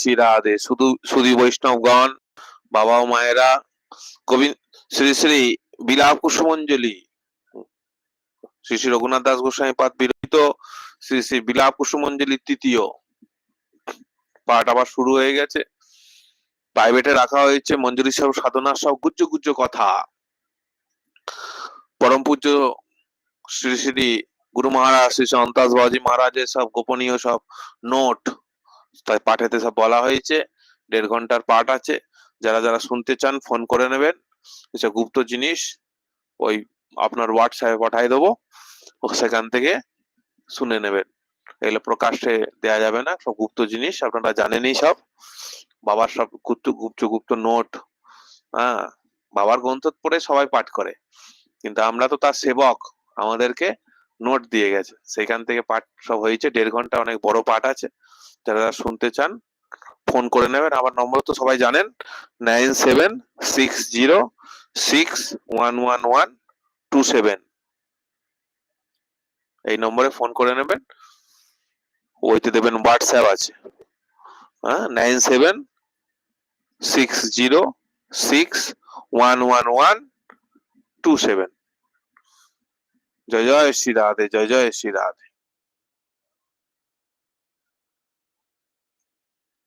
শ্রী রাধে। শুধু শুধু বৈষ্ণবগণ বাবা ও মায়েরা, গোবিন্দ, শ্রী শ্রী বিলাপ কুসুমঞ্জলি। শ্রী শ্রী রঘুনাথ দাস গোস্বামী পাঠ বিরহিত শ্রী শ্রী বিলাপ কুসুমঞ্জলি তৃতীয়। পাঠ আবার শুরু হয়ে গেছে। প্রাইভেটে রাখা হয়েছে মঞ্জুরি সব, সাধনা সব, গুজ্জ গুজ্জ কথা। পরম পূজ্য শ্রী শ্রী গুরু মহারাজ, শ্রী অন্তাজ বাবাজি মহারাজের সব গোপনীয় সব নোট তাই পাঠেতে সব বলা হয়েছে। দেড় ঘণ্টার পাঠ আছে। যারা যারা শুনতে চান ফোন করে নেবেন। এসব গুপ্ত জিনিস। ওই আপনার হোয়াটসঅ্যাপে পাঠিয়ে দেবো। সেখান থেকে শুনে নেবেন। এগুলো প্রকাশ্যে দেয়া যাবে না। সব গুপ্ত জিনিস। আপনারা জানেনই সব। বাবার সব গুপ্ত গুপ্ত গুপ্ত নোট। হ্যাঁ বাবার গ্রন্থ পড়ে সবাই পাঠ করে। কিন্তু আমরা তো তার সেবক। আমাদেরকে নোট দিয়ে গেছে। সেখান থেকে পাঠ সব হয়েছে, দেড় ঘণ্টা অনেক বড় পাঠ আছে। যারা শুনতে চান ফোন করে নেবেন। আমার নম্বর তো সবাই জানেন nine seven six zero six one one one two seven এই নম্বরে ফোন করে নেবেন। ওইতে দেবেন হোয়াটসঅ্যাপ আছে। হ্যাঁ nine seven six zero six one one one two seven জয় জয় শ্রী রাধে জয় জয় শ্রী রাধে